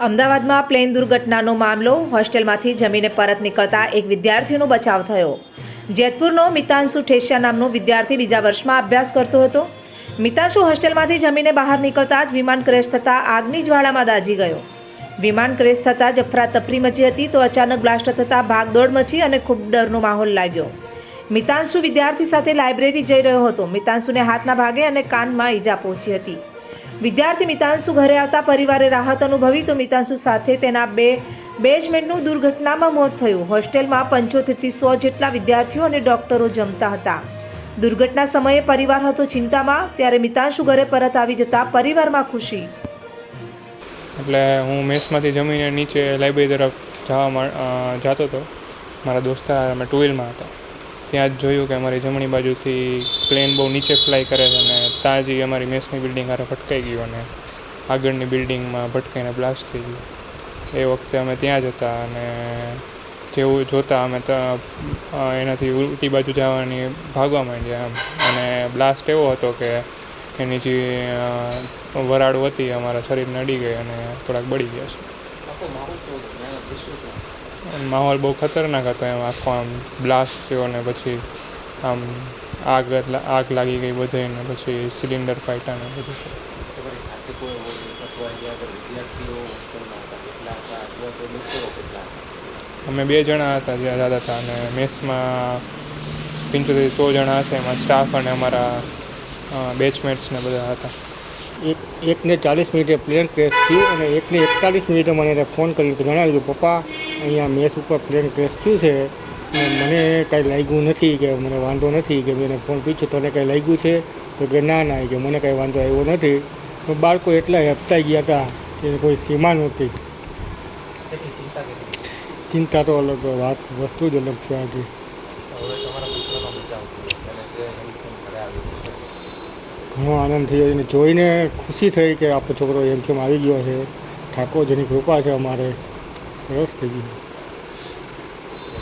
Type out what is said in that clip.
અમદાવાદમાં પ્લેન દુર્ઘટનાનો મામલો, હોસ્ટેલમાંથી જમીને પરત નીકળતા એક વિદ્યાર્થીનો બચાવ થયો. જેતપુરનો મિતાંશુ ઠેસિયા નામનો વિદ્યાર્થી બીજા વર્ષમાં અભ્યાસ કરતો હતો. મિતાંશુ હોસ્ટેલમાંથી જમીને બહાર નીકળતા જ વિમાન ક્રેશ થતાં આગની જ્વાળામાં દાઝી ગયો. વિમાન ક્રેશ થતાં જ અફરાતફરી મચી હતી તો અચાનક બ્લાસ્ટ થતાં ભાગદોડ મચી અને ખૂબ ડરનો માહોલ લાગ્યો. મિતાંશુ વિદ્યાર્થી સાથે લાઇબ્રેરી જઈ રહ્યો હતો. મિતાંશુને હાથના ભાગે અને કાનમાં ઈજા પહોંચી હતી. વિદ્યાર્થી મિતાંશુ ઘરે આવતા પરિવારે રાહત અનુભવી તો મિતાંશુ સાથે તેના બે બેચમેન્ટનું દુર્ઘટનામાં મોત થયું. હોસ્ટેલમાં પંચોતેરથી સો જેટલા વિદ્યાર્થીઓ અને ડૉક્ટરો જમતા હતા. દુર્ઘટના સમયે પરિવાર હતો ચિંતામાં, ત્યારે મિતાંશુ ઘરે પરત આવી જતા પરિવારમાં ખુશી. એટલે હું મેસમાંથી જમીને નીચે લાઇબ્રેરી તરફ જવા જતો હતો. મારા દોસ્તાર અમે ટુ હતા. ત્યાં જ જોયું કે અમારી જમણી બાજુથી પ્લેન બહુ નીચે ફ્લાય કરે છે અને ત્યાં જઈ અમારી મેસની બિલ્ડિંગ હારે ભટકાઈ ગયું અને આગળની બિલ્ડિંગમાં ભટકાઈને બ્લાસ્ટ થઈ ગયું. એ વખતે અમે ત્યાં જ હતા અને જેવું જોતાં અમે એનાથી ઉલટી બાજુ જવાની ભાગવા માંડ્યા એમ. અને બ્લાસ્ટ એવો હતો કે એની જે વરાળો હતી અમારા શરીર નડી ગઈ અને થોડાક બળી ગયા છે. માહોલ બહુ ખતરનાક હતો એમ. આખો આમ બ્લાસ્ટ થયો ને પછી આમ આગ એટલે આગ લાગી ગઈ બધે ને પછી સિલિન્ડર ફાટ્યા ને બધું. અમે બે જણા હતા જ્યાં દાદા હતા અને મેસમાં પંચોતેર સો જણા હશે એમાં સ્ટાફ અને અમારા બેચમેટ્સ ને બધા હતા. એક એકને ચાલીસ મિનિટે પ્લેન ક્રેશ થયું અને એકને એકતાલીસ મિનિટે મને ફોન કર્યો તો જણાવ્યું પપ્પા અહીંયા મેસ ઉપર પ્લેન ક્રેશ થયું છે ને મને કાંઈ લાગ્યું નથી કે મને વાંધો નથી કે મેં ફોન પૂછ્યો તને કાંઈ લાગ્યું છે? તો કે ના ના. કે મને કાંઈ વાંધો આવ્યો નથી. તો બાળકો એટલા હેપતાઈ ગયા હતા કે કોઈ સીમા નહોતી. ચિંતા તો અલગ વાત વસ્તુ જ અલગ છે આજે. ઘણો આનંદ થયો. એને જોઈને ખુશી થઈ કે આપણો છોકરો એમ કેમ આવી ગયો છે? ઠાકોરજીની કૃપા છે અમારે. સરસ થઈ ગયું.